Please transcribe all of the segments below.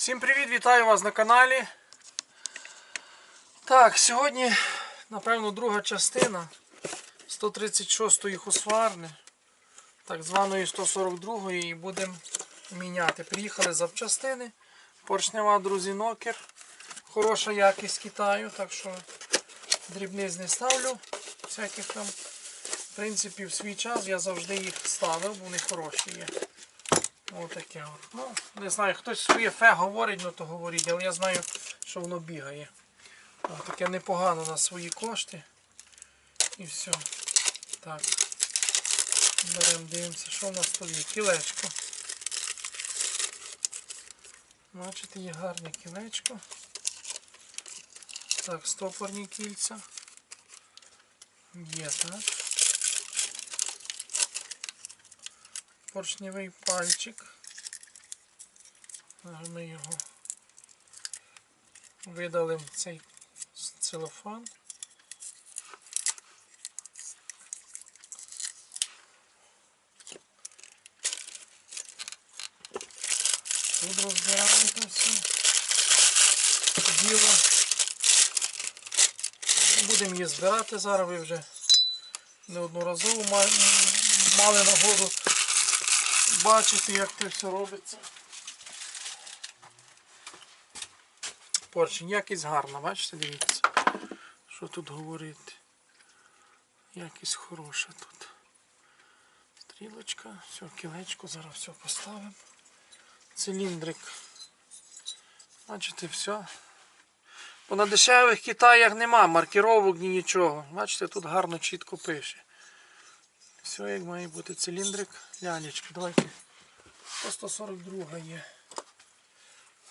Всім привіт, вітаю вас на каналі. Так, сьогодні, напевно, друга частина 136-ї хусварни, так званої 142-ї, і будемо міняти. Приїхали запчастини. Поршнева, друзі, нокер. Хороша якість Китаю, так що дрібниць не ставлю. Всяких там. В принципі, в свій час я завжди їх ставив, вони хороші є. Отаке от. Ну, не знаю, хтось своє фе говорить, ну то говорить, але я знаю, що воно бігає. Таке непогано на свої кошти. І все. Так. Беремо, дивимося, що в нас тут є. Кілечко. Бачите, є гарне кілечко. Так, стопорні кільця. Є, так. Поршневий пальчик. Ми його видалимо цей целофан. Тут розбираємо це все діло. Будемо її збирати зараз, ви вже неодноразово мали нагоду бачити, як це все робиться. Поршень, якість гарна, бачите, дивіться, що тут говорити. Якість хороша тут. Стрілочка, все, кілечко, зараз все поставимо. Циліндрик. Бачите, все. Бо на дешевих Китаях нема маркировок ні нічого. Бачите, тут гарно чітко пише. Все як має бути циліндрик. Лялечки, давайте. По 142 є.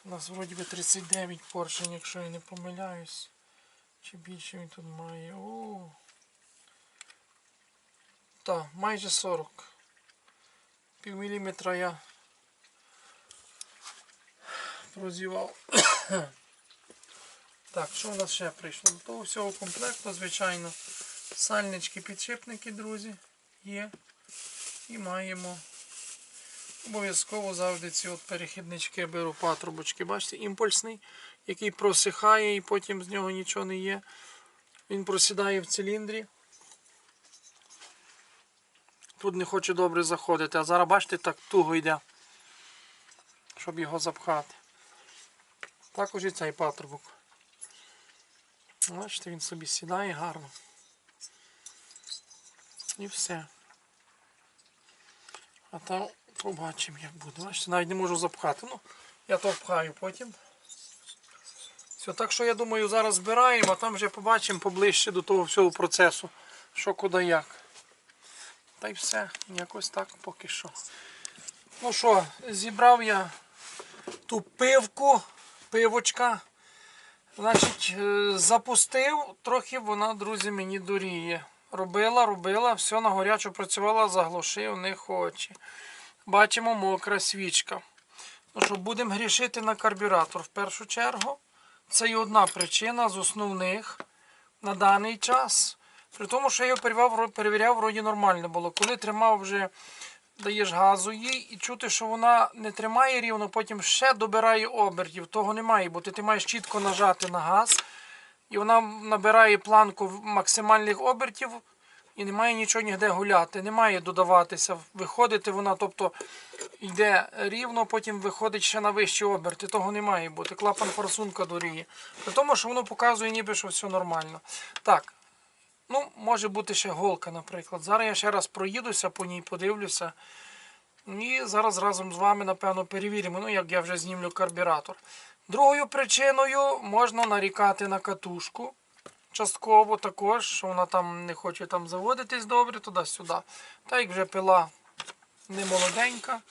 У нас вроді би 39 поршень, якщо я не помиляюсь. Чи більше він тут має. О. Так, майже 40. Пів міліметра я прозівав. Так, що в нас ще прийшло? До того всього комплекту, звичайно, сальнички, підшипники, друзі, є. І маємо обов'язково завжди ці от перехіднички беру патрубочки. Бачите, імпульсний, який просихає і потім з нього нічого не є. Він просідає в циліндрі. Тут не хоче добре заходити, а зараз бачите, так туго йде, щоб його запхати. Також і цей патрубок. Бачите, він собі сідає гарно. І все. А там побачимо, як буде. Бачите, навіть не можу запхати. Ну, я то впхаю потім. Все, так що я думаю, зараз збираємо, а там вже побачимо поближче до того всього процесу, що куди як. Та й все, якось так поки що. Ну що, зібрав я ту пивку, пивочка. Значить, е, запустив, трохи вона, друзі, мені доріє. Робила, робила, все на горячу працювала, заглушив, не хоче. Бачимо мокра свічка. Ну що, будемо грішити на карбюратор в першу чергу. Це і одна причина з основних на даний час. При тому, що я його перевіряв, перевіряв, вроді нормально було. Коли тримав вже, даєш газу їй і чути, що вона не тримає рівно, потім ще добирає обертів. Того немає, бо ти, ти маєш чітко нажати на газ. І вона набирає планку максимальних обертів і немає нічого ніде гуляти, немає додаватися. Виходити вона, тобто йде рівно, потім виходить ще на вищі оберти. Того не має бути. Клапан форсунка доріє. При тому, що воно показує ніби, що все нормально. Так. Ну, може бути ще голка, наприклад. Зараз я ще раз проїдуся по ній, подивлюся. І зараз разом з вами, напевно, перевіримо, ну, як я вже знімлю карбюратор. Другою причиною можна нарікати на катушку. Частково також, що вона там не хоче там заводитись добре туди-сюди. Та як вже пила не молоденька.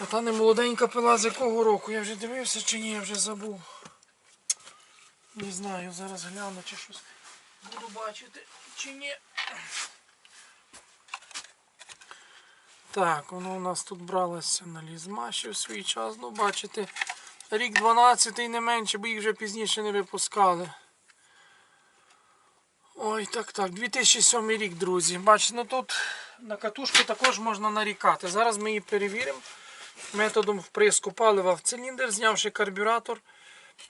А та не молоденька пила з якого року? Я вже дивився чи ні, я вже забув. Не знаю, зараз гляну чи щось буду бачити чи ні. Так, воно у нас тут бралося на лізмаші в свій час. Ну, бачите, рік 12 не менше, бо їх вже пізніше не випускали. Ой, так, так, 2007 рік, друзі. Бачите, ну тут на катушку також можна нарікати. Зараз ми її перевіримо. методом вприску палива в циліндр, знявши карбюратор.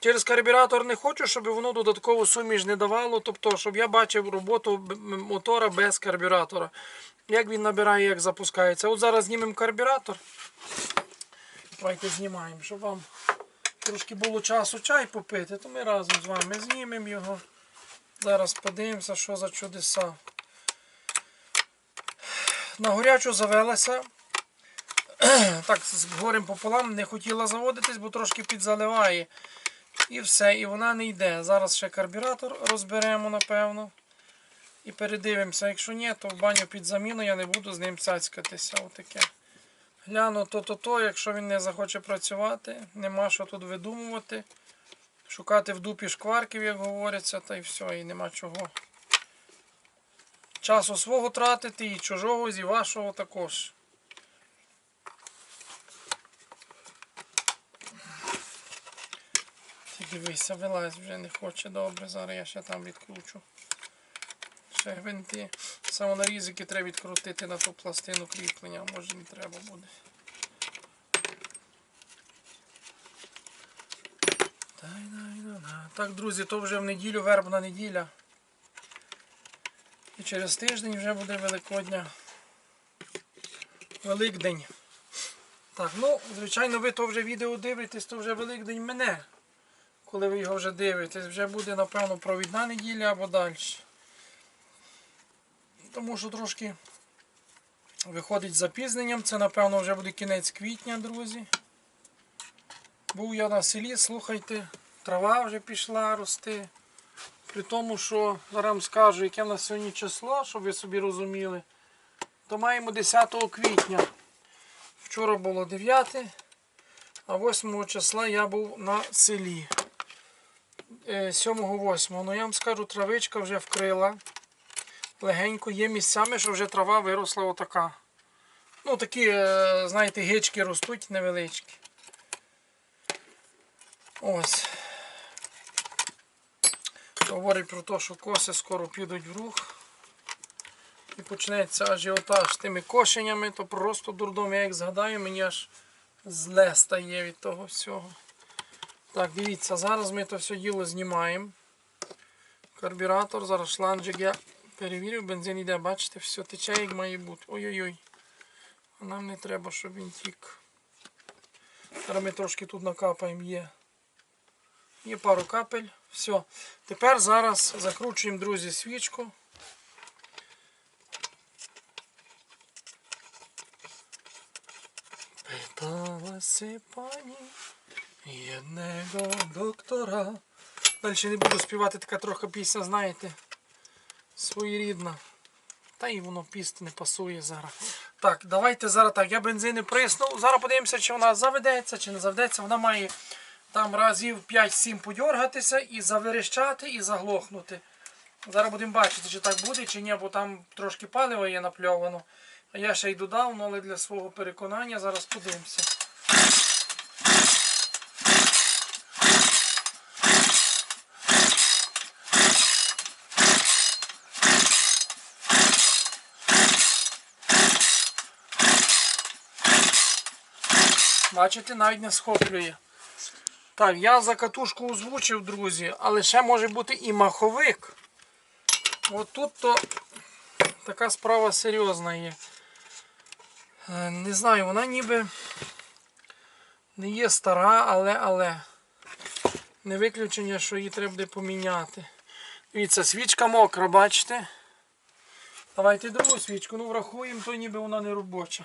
Через карбюратор не хочу, щоб воно додаткову суміш не давало, тобто, щоб я бачив роботу мотора без карбюратора. Як він набирає, як запускається. От зараз знімемо карбюратор. Давайте знімаємо, щоб вам трошки було часу чай попити, то ми разом з вами знімемо його. Зараз подивимося, що за чудеса. На горячу завелася. Так, з горем пополам не хотіла заводитись, бо трошки підзаливає. І все, і вона не йде. Зараз ще карбюратор розберемо, напевно. І передивимося. Якщо ні, то в баню під заміну я не буду з ним цяцькатися. Отаке. Гляну то-то-то, якщо він не захоче працювати, нема що тут видумувати. Шукати в дупі шкварків, як говориться, та й все, і нема чого. Часу свого тратити, і чужого, і вашого також. Дивися, вилазь вже не хоче добре. Зараз я ще там відкручу. Ще гвинти. Самонарізики треба відкрутити на ту пластину кріплення, може не треба буде. Так, друзі, то вже в неділю вербна неділя. І через тиждень вже буде Великодня. Великдень. Так, ну, звичайно, ви то вже відео дивитесь, то вже Великдень мене. Коли ви його вже дивитесь, вже буде, напевно, провідна неділя або далі. Тому що трошки виходить з запізненням. Це, напевно, вже буде кінець квітня, друзі. Був я на селі, слухайте, трава вже пішла рости. При тому, що зараз скажу, яке в нас сьогодні число, щоб ви собі розуміли, то маємо 10 квітня. Вчора було 9, а 8 числа я був на селі. 7-8. Ну я вам скажу, травичка вже вкрила. Легенько є місцями, що вже трава виросла отака. Ну такі, е, знаєте, гички ростуть невеличкі. Ось. Говорить про те, що коси скоро підуть в рух. І почнеться ажіотаж з тими кошеннями, то просто дурдом. Я як згадаю, мені аж зле стає від того всього. Так, дивіться, зараз ми то все діло знімаємо. Карбюратор, зараз шланжик я перевірив, бензин йде, бачите, все тече як має бути. Ой-ой-ой. А нам не треба, щоб він тік. Зараз ми трошки тут накапаємо є. Є пару капель. Все. Тепер зараз закручуємо, друзі, свічку. Питалася пані єдного доктора. Далі не буду співати, така трохи пісня, знаєте, своєрідна. Та і воно піст не пасує зараз. Так, давайте зараз так. Я бензини приснув. Зараз подивимося, чи вона заведеться, чи не заведеться. Вона має там разів 5-7 подьоргатися і заверещати, і заглохнути. Зараз будемо бачити, чи так буде, чи ні, бо там трошки палива є напльовано. А я ще й додав, ну, але для свого переконання зараз подивимося. Бачите, навіть не схоплює. Так, я за катушку озвучив, друзі, але ще може бути і маховик. От тут то така справа серйозна є. Е, Не знаю, вона ніби не є стара, але але. Не виключення, що її треба буде поміняти. Дивіться, свічка мокра, бачите? Давайте другу свічку, ну врахуємо, то ніби вона не робоча.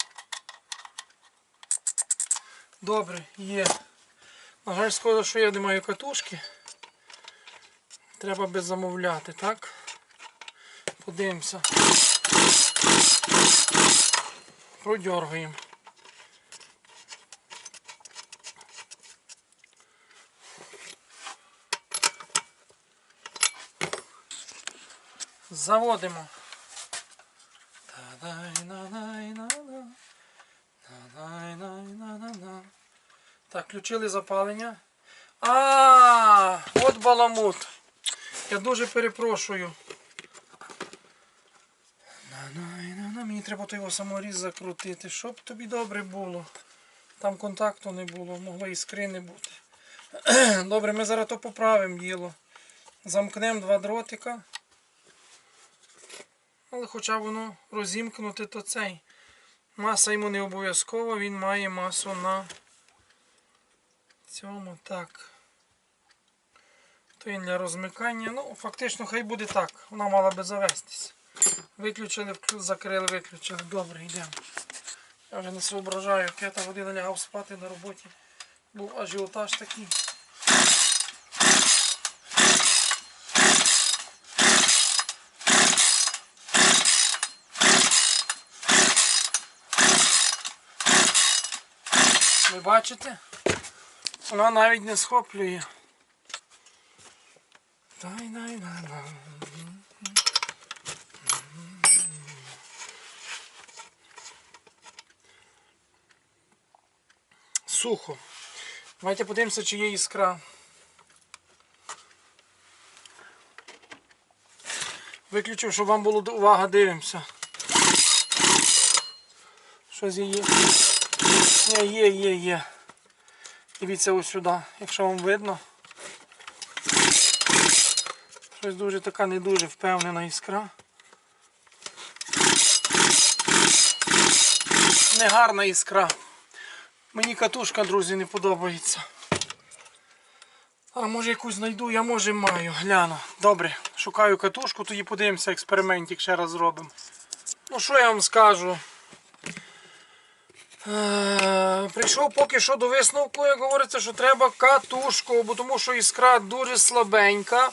Добре, є. На жаль, скоро, що я не маю катушки. Треба би замовляти, так? Подивимося. Продьоргаємо. Заводимо. Та-да-на-на. Так, включили запалення. А, от баламут. Я дуже перепрошую. Мені треба його саморіз закрутити, щоб тобі добре було. Там контакту не було, могло іскри не бути. Добре, ми зараз то поправимо діло. Замкнемо два дротика. Але хоча воно розімкнути, то цей. Маса йому не обов'язково, він має масу на цьому так. То він для розмикання. Ну, фактично, хай буде так. Вона мала би завестись. Виключили, закрили, виключили. Добре, йдемо. Я вже не соображаю, п'ята година лягав спати на роботі. Був ажіотаж такий. Ви бачите? Вона навіть не схоплює. Сухо. Давайте подивимося, чи є іскра. Виключив, щоб вам було увага, дивимося. Щось є. Ні, є, є, є. Дивіться ось сюди, якщо вам видно. Щось дуже така не дуже впевнена іскра. Негарна іскра. Мені катушка, друзі, не подобається. А може якусь знайду, я може маю. Гляну. Добре, шукаю катушку, тоді подивимося експериментик, ще раз зробимо. Ну що я вам скажу? Е, Прийшов поки що до висновку, як говориться, що треба катушку, бо тому що іскра дуже слабенька.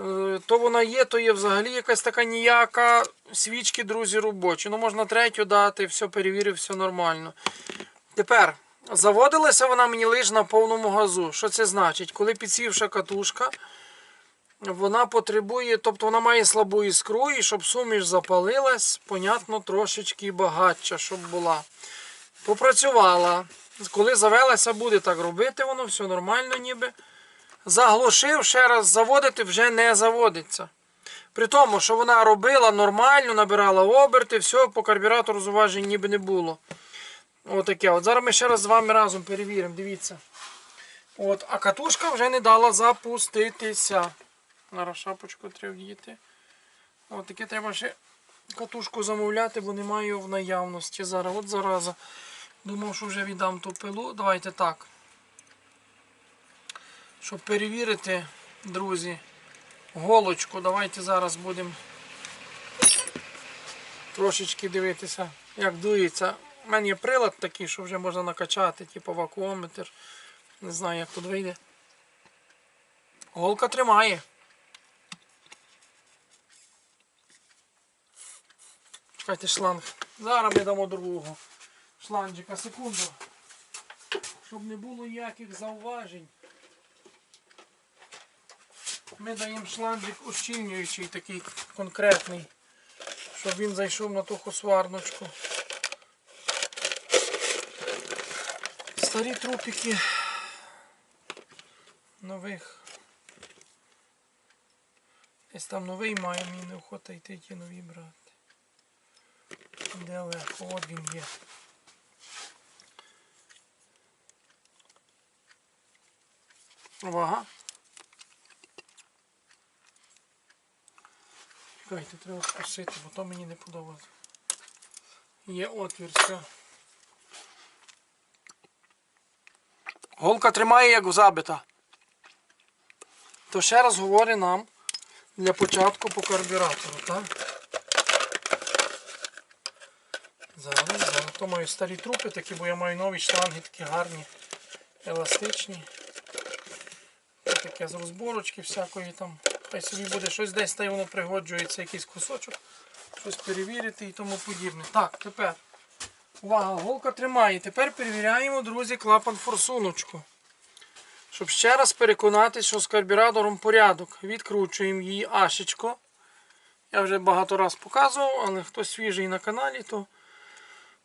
Е, То вона є, то є взагалі якась така ніяка. Свічки, друзі, робочі. Ну можна третю дати, все перевірив, все нормально. Тепер заводилася вона мені лише на повному газу. Що це значить? Коли підсівша катушка, вона потребує, тобто вона має слабу іскру, і щоб суміш запалилась, понятно, трошечки багатша, щоб була. Попрацювала. Коли завелася, буде так робити, воно все нормально ніби. Заглушив, ще раз заводити вже не заводиться. При тому, що вона робила нормально, набирала оберти, все, по карбюратору зуважень ніби не було. Отаке. От зараз ми ще раз з вами разом перевіримо, дивіться. От, а катушка вже не дала запуститися. Зараз шапочку треба вдіти. От таке треба ще катушку замовляти, бо немає в наявності зараз. От зараза. Думав, що вже віддам ту пилу. Давайте так. Щоб перевірити, друзі, голочку, давайте зараз будемо трошечки дивитися, як дується. У мене є прилад такий, що вже можна накачати, типу вакуометр. Не знаю, як тут вийде. Голка тримає. Чекайте шланг. Зараз ми дамо другого шланжика. Секунду. Щоб не було ніяких зауважень. Ми даємо шланжик ущільнюючий, такий конкретний, щоб він зайшов на ту сварночку. Старі трупики нових. Десь там новий має, мені неохота йти ті нові брати. Де легко, от він є. Увага. Чекайте, треба скосити, бо то мені не подобається. Є отвір, все. Голка тримає як забита. То ще раз говорить нам для початку по карбюратору, так? Зараз, зараз. То маю старі трупи такі, бо я маю нові шланги такі гарні, еластичні. Таке з розборочки всякої там. Хай собі буде щось десь та й воно пригоджується, якийсь кусочок, щось перевірити і тому подібне. Так, тепер. Увага, голка тримає. Тепер перевіряємо, друзі, клапан форсуночку. Щоб ще раз переконатися, що з карбюратором порядок. Відкручуємо її ашечко. Я вже багато раз показував, але хто свіжий на каналі, то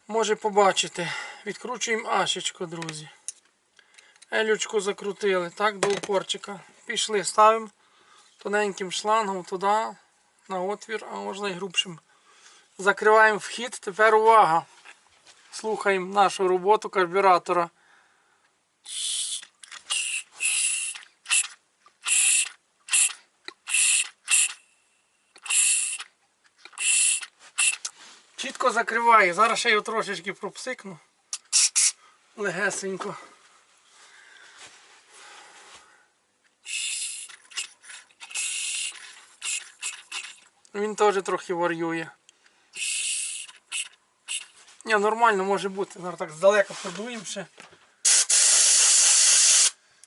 може побачити. Відкручуємо ашечку, друзі. Елючку закрутили, так, до упорчика. Пішли, ставимо тоненьким шлангом туди, на отвір, а можна і грубшим. Закриваємо вхід. Тепер увага. Слухаємо нашу роботу карбюратора. Чітко закриває. Зараз ще його трошечки пропсикну. Легесенько. Він теж трохи варює. Ні, нормально може бути. Зараз так здалека подуємо ще.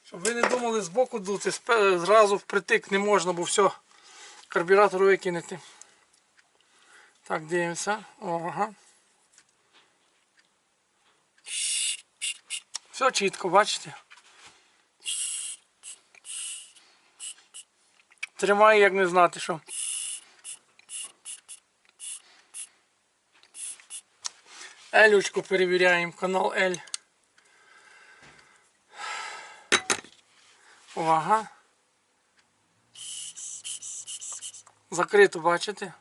Щоб ви не думали збоку дути, зразу впритик не можна, бо все, карбюратор викинете. Так, дивимося. Ага. Все чітко, бачите? Тримає, як не знати, що. Елючку перевіряємо, канал L. Увага. Закрито, бачите?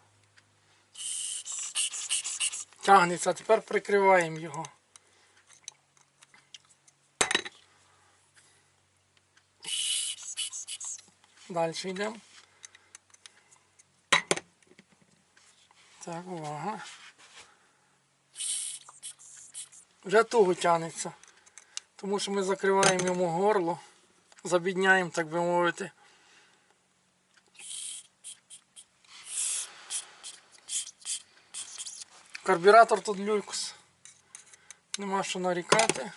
Тягнеться, тепер прикриваємо його. Далі йдемо. Так, увага. Вже туго тягнеться. Тому що ми закриваємо йому горло, забідняємо, так би мовити. Карбюратор тут люкс. Нема що нарікати.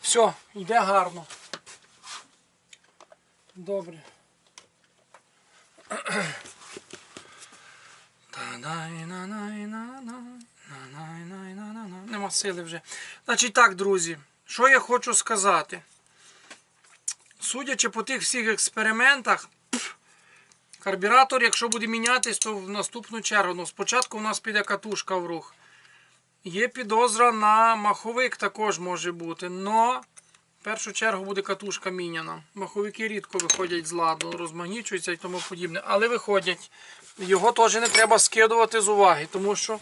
Все, йде гарно. Добре. Нема сили вже. Значить так, друзі, що я хочу сказати. Судячи по тих всіх експериментах, карбюратор, якщо буде мінятись, то в наступну чергу. Ну, спочатку у нас піде катушка в рух. Є підозра на маховик також може бути. Но першу чергу буде катушка міняна. Маховики рідко виходять з ладу, розмагнічуються і тому подібне. Але виходять. Його теж не треба скидувати з уваги, тому що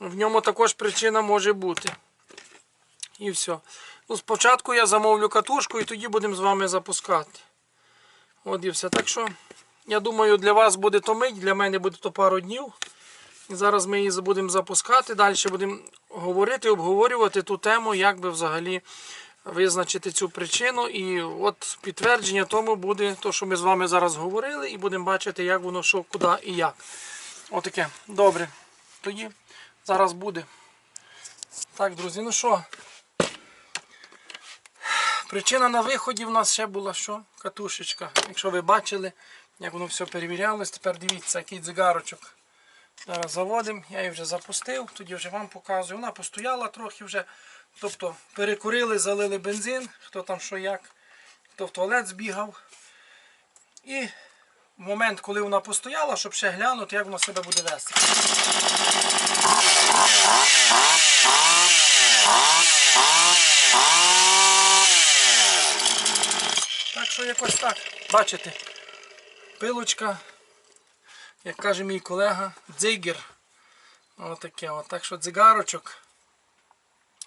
в ньому також причина може бути. І все. Ну, спочатку я замовлю катушку і тоді будемо з вами запускати. От і все. Так що, я думаю, для вас буде то мить, для мене буде то пару днів. І зараз ми її будемо запускати. Далі будемо говорити, обговорювати ту тему, як би взагалі визначити цю причину. І от підтвердження тому буде те, що ми з вами зараз говорили, і будемо бачити, як воно що, куди і як. Отаке. Добре. Тоді зараз буде. Так, друзі, ну що? Причина на виході в нас ще була що? Катушечка. Якщо ви бачили, як воно все перевірялось, тепер дивіться, який дзигарочок. Зараз заводимо, я її вже запустив, тоді вже вам показую. Вона постояла трохи вже. Тобто перекурили, залили бензин, хто там що як, хто в туалет збігав. І в момент, коли вона постояла, щоб ще глянути, як вона себе буде вести. Так що якось так. Бачите, пилочка, як каже мій колега, дзигер. Отаке. От. Так що дзигарочок,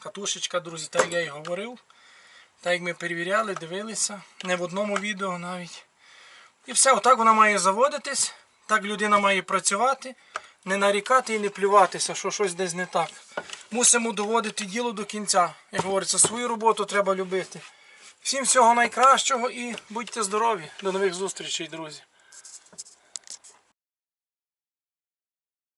катушечка, друзі, так я і говорив. Так як ми перевіряли, дивилися, не в одному відео навіть. І все, отак вона має заводитись, так людина має працювати, не нарікати і не плюватися, що щось десь не так. Мусимо доводити діло до кінця. Як говориться, свою роботу треба любити. Всім всього найкращого і будьте здорові. До нових зустрічей, друзі.